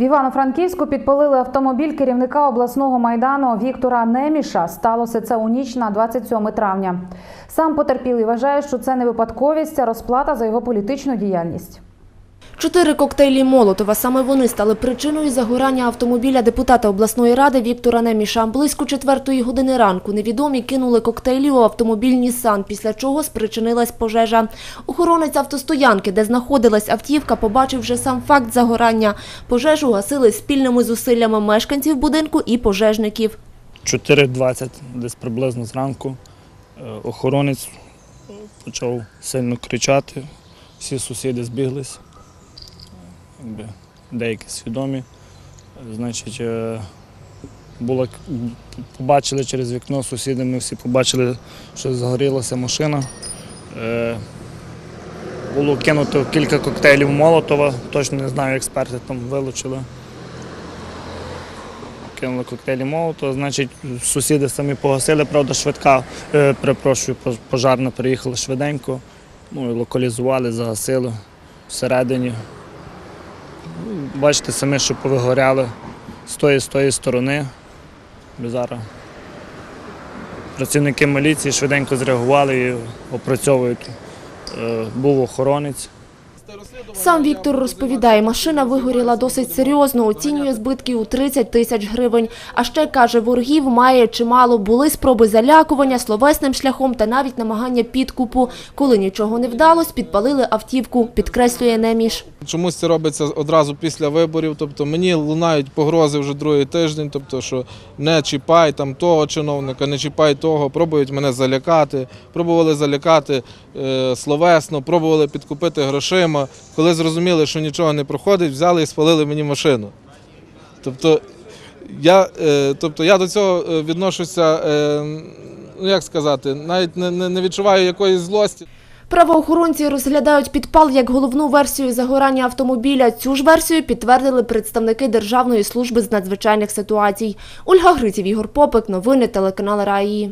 В Івано-Франківську підпалили автомобіль керівника обласного майдану Віктора Неміша. Сталося це у ніч на 27 травня. Сам потерпілий вважає, що це не випадковість, а розплата за його політичну діяльність. Чотири коктейлі Молотова. Саме вони стали причиною загорання автомобіля депутата обласної ради Віктора Неміша. Близько четвертої години ранку невідомі кинули коктейлі у автомобіль «Нісан», після чого спричинилась пожежа. Охоронець автостоянки, де знаходилась автівка, побачив вже сам факт загорання. Пожежу гасили спільними зусиллями мешканців будинку і пожежників. 4.20 десь приблизно зранку е, охоронець почав сильно кричати, всі сусіди збіглись, деякі свідомі. Значить, е, було, побачили через вікно сусіди, ми всі побачили, що загорілася машина. Е, Було кинуто кілька коктейлів Молотова, точно не знаю, експерти там вилучили кинули коктейлі Молотова. Значить, сусіди самі погасили, правда, швидка, е, перепрошую, пожарна приїхала швиденько. Ну, і локалізували, загасили всередині. Ну, Бачите самі, що повигоряли з тої з тої сторони. Бізара. Працівники міліції швиденько зреагували і опрацьовують. Е, Був охоронець. Сам Віктор розповідає, машина вигоріла досить серйозно, оцінює збитки у 30 тисяч гривень. А ще, каже, ворогів має чимало. Були спроби залякування словесним шляхом та навіть намагання підкупу. Коли нічого не вдалось, підпалили автівку, підкреслює Неміш. Чомусь це робиться одразу після виборів. Тобто мені лунають погрози вже другий тиждень, тобто, що не чіпай там того чиновника, не чіпай того, пробують мене залякати, пробували залякати е, словесно, пробували підкупити грошима. Коли зрозуміли, що нічого не проходить, взяли і спалили мені машину. Тобто я, е, тобто я до цього е, відношуся, е, ну як сказати, навіть не, не відчуваю якоїсь злості. Правоохоронці розглядають підпал як головну версію загорання автомобіля. Цю ж версію підтвердили представники Державної служби з надзвичайних ситуацій. Ольга Гриців, Ігор Попик. Новини телеканал РАІ.